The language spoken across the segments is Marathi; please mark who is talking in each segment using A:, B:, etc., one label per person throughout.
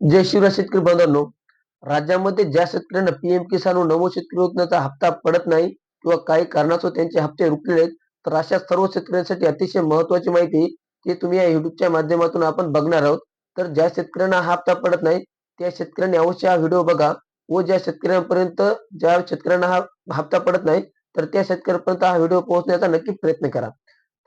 A: जय शिवराज शेतकरी बांधवांनो राज्यामध्ये ज्या शेतकऱ्यांना पीएम किसान व नमो शेतकरी योजनेचा हप्ता पडत नाही किंवा काही कारणास्तव त्यांचे हप्ते रुकलेले आहेत तर अशा सर्व शेतकऱ्यांसाठी अतिशय महत्वाची माहिती ती तुम्ही या युट्यूबच्या माध्यमातून आपण बघणार आहोत. तर ज्या शेतकऱ्यांना हा हप्ता पडत नाही त्या शेतकऱ्यांनी अवश्य हा व्हिडिओ बघा व ज्या शेतकऱ्यांपर्यंत ज्या शेतकऱ्यांना हा हप्ता पडत नाही तर त्या शेतकऱ्यांपर्यंत हा व्हिडिओ पोहोचण्याचा नक्की प्रयत्न करा.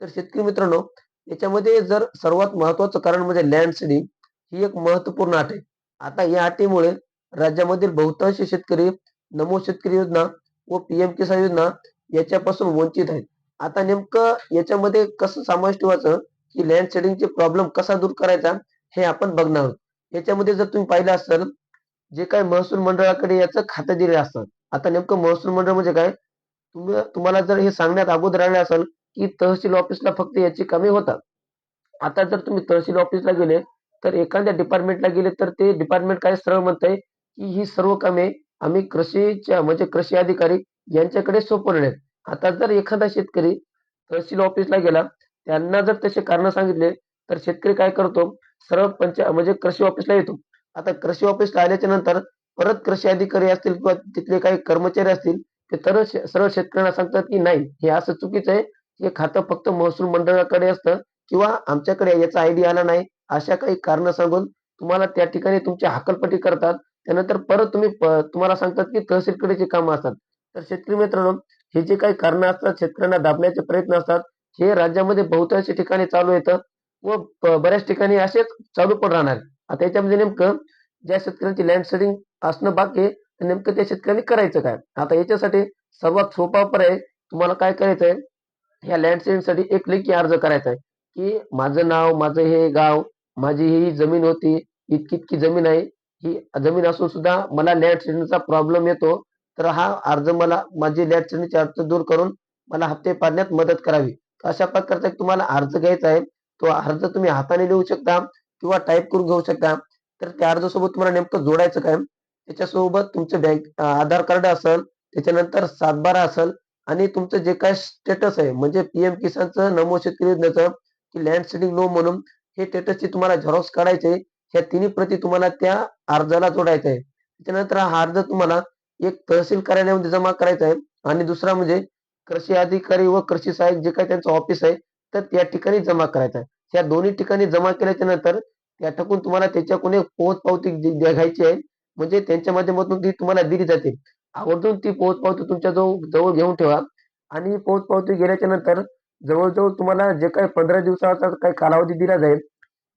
A: तर शेतकरी मित्रांनो याच्यामध्ये जर सर्वात महत्वाचं कारण म्हणजे लँड सीडिंग ही एक महत्त्वपूर्ण अट आहे. आता या अटीमुळे राज्यामधील बहुतांश शेतकरी नमो शेतकरी योजना व पीएम किसान योजना याच्यापासून वंचित आहेत. आता नेमकं याच्यामध्ये कसं समाविष्ट ठेवायचं? की लँड शेडिंगचे प्रॉब्लेम कसा दूर करायचा? हे आपण बघणार आहोत. याच्यामध्ये जर तुम्ही पाहिलं असाल जे काय महसूल मंडळाकडे याचं खातं दिले असतात आता नेमकं महसूल मंडळ म्हणजे काय? तुम्ही तुम्हाला जर हे सांगण्यात अगोदर आले असेल की तहसील ऑफिसला फक्त याची कामे होतात. आता जर तुम्ही तहसील ऑफिसला गेले तर एखाद्या डिपार्टमेंटला गेले तर ते डिपार्टमेंट काय सरळ म्हणताय की ही सर्व कामे आम्ही कृषीच्या म्हणजे कृषी अधिकारी यांच्याकडे सोपवले आता जर एखादा शेतकरी तहसील ऑफिसला गेला त्यांना जर तसे कारण सांगितले तर शेतकरी काय करतो? सरळ पंच म्हणजे कृषी ऑफिसला येतो. आता कृषी ऑफिसला आल्याच्यानंतर परत कृषी अधिकारी असतील किंवा तिथले काही कर्मचारी असतील ते तर सरळ शेतकऱ्यांना सांगतात की नाही हे असं चुकीचं आहे. हे खातं फक्त महसूल मंडळाकडे असतं. किंवा आमच्याकडे याचा आयडी आला नाही अशा काही कारण सांगून तुम्हाला त्या ठिकाणी तुमची हकलपट्टी करतात. त्यानंतर परत तुम्ही तुम्हाला सांगतात की तहसीलकडेची कामं असतात. तर शेतकरी मित्रांनो हे जे काही कारण असतात शेतकऱ्यांना दाबण्याचे प्रयत्न असतात हे राज्यामध्ये बहुतांश ठिकाणी चालू येतं व बऱ्याच ठिकाणी असेच चालू पण राहणार. आता याच्यामध्ये नेमकं ज्या शेतकऱ्यांची लँड सेडिंग असणं बाकी आहे नेमकं त्या शेतकऱ्यांनी करायचं काय? आता याच्यासाठी सर्वात सोपा पर्याय तुम्हाला काय करायचं आहे ह्या लँड सेडिंगसाठी एक लेखी अर्ज करायचा आहे की माझं नाव माझं हे गाव माझी ही जमीन होती इतकी इतकी जमीन आहे ही जमीन असून सुद्धा मला लँड सेडिंगचा प्रॉब्लेम येतो. तर हा अर्ज मला माझी लँड सेडिंगची अडचण दूर करून मला हप्ते पाडण्यात मदत करावी. अशा प्रकारचा तुम्हाला अर्ज घ्यायचा आहे. तो अर्ज तुम्ही हाताने लिहू शकता किंवा टाईप करून घेऊ शकता. तर त्या अर्जासोबत तुम्हाला नेमकं जोडायचं काय? त्याच्यासोबत तुमचं बँक आधार कार्ड असेल त्याच्यानंतर सातबारा असेल आणि तुमचं जे काय स्टेटस आहे म्हणजे पीएम किसानचं नमो शेतकरी योजनेचं की लँड सीडिंग नो म्हणून हे स्टेटसची तुम्हाला झेरॉक्स काढायचे ह्या तिन्ही प्रती तुम्हाला त्या अर्जाला जोडायचं आहे. त्याच्यानंतर हा अर्ज तुम्हाला एक तहसील कार्यालयामध्ये जमा करायचा आहे. आणि दुसरा म्हणजे कृषी अधिकारी व कृषी सहाय्यक जे काही त्यांचं ऑफिस आहे तर त्या ठिकाणी जमा करायचा आहे. या दोन्ही ठिकाणी जमा केल्याच्यानंतर त्या टाकून तुम्हाला त्याच्याकडून एक पोहोच पावती घ्यायची आहे म्हणजे त्यांच्या माध्यमातून ती तुम्हाला दिली जाते. आवर्जून ती पोहोच पावती तुमच्या जवळ जवळ घेऊन ठेवा. आणि पोहोच पावती गेल्याच्यानंतर जवळजवळ तुम्हाला जे काही पंधरा दिवसाचा काही कालावधी दिला जाईल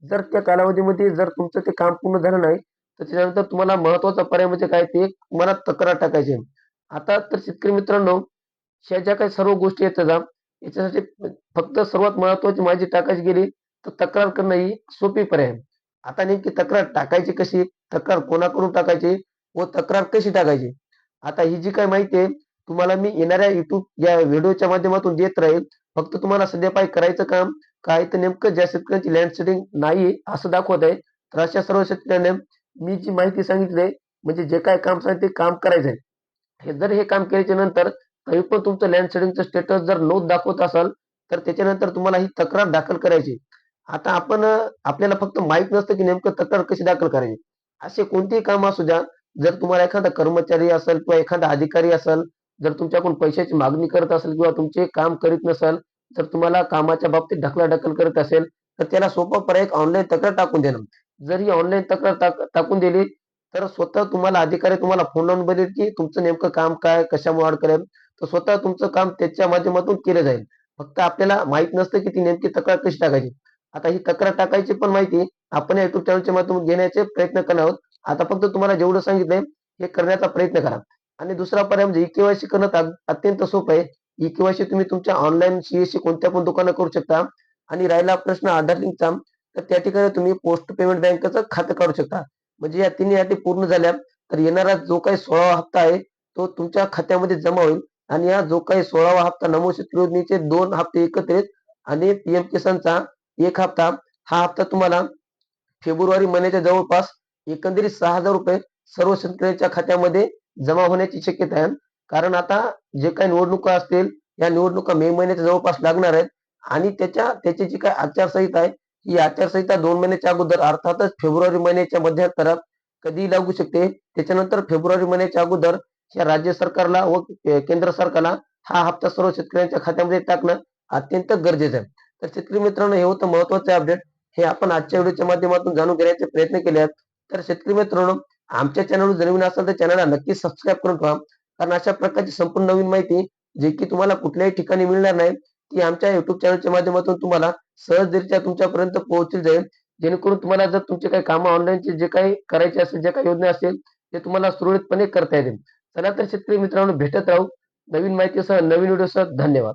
A: जर त्या कालावधीमध्ये जर तुमचं ते काम पूर्ण झालं नाही तर त्याच्यानंतर तुम्हाला महत्त्वाचा पर्याय म्हणजे काय ते तुम्हाला तक्रार टाकायची आता तर शेतकरी मित्रांनो ह्या ज्या काही सर्व गोष्टी आहेत त्याचा याच्यासाठी फक्त सर्वात महत्वाची माहिती टाकायची गेली तर तक्रार करणं ही सोपी पर्याय आता नेमकी तक्रार टाकायची कशी तक्रार कोणाकडून टाकायची व तक्रार कशी टाकायची? आता ही जी काही माहिती आहे तुम्हाला मी येणाऱ्या युट्यूब या व्हिडिओच्या माध्यमातून देत राहील. फक्त तुम्हाला सध्या पाय करायचं काम काय तर नेमकं ज्या शेतकऱ्यांची लँड सेटिंग नाही असं दाखवत आहे. तर अशा सर्व शेतकऱ्यांना मी जी माहिती सांगितली म्हणजे जे काय काम सांगितले ते काम करायचं आहे. हे जर हे काम केल्याच्यानंतर काही पण तुमचं लँड सेटिंगचं स्टेटस जर नोंद दाखवत असाल तर त्याच्यानंतर तुम्हाला ही तक्रार दाखल करायची आता आपण आपल्याला फक्त माहीत नसतं की नेमकं तक्रार कशी दाखल करायची. असे कोणतेही काम असू द्या जर तुम्हाला एखादा कर्मचारी असेल किंवा एखादा अधिकारी असेल जर तुमच्याकडून पैशाची मागणी करत असेल किंवा तुमचे काम करीत नसेल जर तुम्हाला कामाच्या बाबतीत ढकलाढकल करत असेल तर त्याला सोपा पर्याय ऑनलाईन तक्रार टाकून देणं. जर ही ऑनलाईन तक्रार टाकून दिली तर स्वतः तुम्हाला अधिकारी तुम्हाला फोन लावून बघेल की तुमचं नेमकं काम काय कशामुळे अडकलेल तर स्वतः तुमचं काम त्याच्या माध्यमातून केलं जाईल. फक्त आपल्याला माहीत नसतं की ती नेमकी तक्रार कशी टाकायची. आता ही तक्रार टाकायची पण माहिती आपण युट्यूब चॅनलच्या माध्यमातून घेण्याचे प्रयत्न करणार आहोत. आता फक्त तुम्हाला जेवढं सांगितलंय हे करण्याचा प्रयत्न करा. आणि दुसरा पर्याय म्हणजे ई केवायसी करणं अत्यंत सोपं आहे. ई केवायसी तुम्ही तुमच्या ऑनलाईन सीएससी कोणत्या पण दुकानं करू शकता. आणि राहिला प्रश्न आधार लिंकचा तर त्या ठिकाणी तुम्ही पोस्ट पेमेंट बँकेचं खातं काढू शकता. म्हणजे या तिन्ही अटी पूर्ण झाल्या तर येणारा जो काही सोळावा हप्ता आहे तो तुमच्या खात्यामध्ये जमा होईल. आणि या जो काही सोळावा हप्ता नमो शेतकरी योजनेचे दोन हप्ते एकत्रित आणि पीएम किसानचा एक हप्ता हा हप्ता तुम्हाला फेब्रुवारी महिन्याच्या जवळपास एकंदरीत सहा हजार रुपये सर्व शेतकऱ्यांच्या खात्यामध्ये जमा होण्याची शक्यता आहे. कारण आता जे काही निवडणुका असतील या निवडणुका मे महिन्याच्या जवळपास लागणार आहेत. आणि त्याच्या त्याची जी काही आचारसंहिता आहे ही आचारसंहिता दोन महिन्याच्या अगोदर अर्थातच फेब्रुवारी महिन्याच्या मध्यंतरात कधीही लागू शकते. त्याच्यानंतर फेब्रुवारी महिन्याच्या अगोदर या राज्य सरकारला व केंद्र सरकारला हा हप्ता सर्व शेतकऱ्यांच्या खात्यामध्ये टाकणं अत्यंत गरजेचं आहे. तर शेतकरी मित्रांनो हे होतं महत्त्वाचे अपडेट हे आपण आजच्या व्हिडिओच्या माध्यमातून जाणून घेण्याचे प्रयत्न केले आहेत तर शेतकरी मित्रांनो आमच्या चॅनलवर जर नवीन असेल तर चॅनलला नक्की सबस्क्राईब करून ठेवा. कारण अशा प्रकारची संपूर्ण नवीन माहिती जे की तुम्हाला कुठल्याही ठिकाणी मिळणार नाही ती आमच्या युट्यूब चॅनलच्या माध्यमातून तुम्हाला सहजरित्या तुमच्यापर्यंत पोहोचली जाईल. जेणेकरून तुम्हाला जर तुमचे काही कामं ऑनलाईनचे जे काही करायचे असेल जे काही योजना असेल ते तुम्हाला सुरळीतपणे करता येतील. चला तर शेतकरी मित्रांनो भेटत राहू. नवीन माहितीसह नवीन व्हिडिओसह धन्यवाद.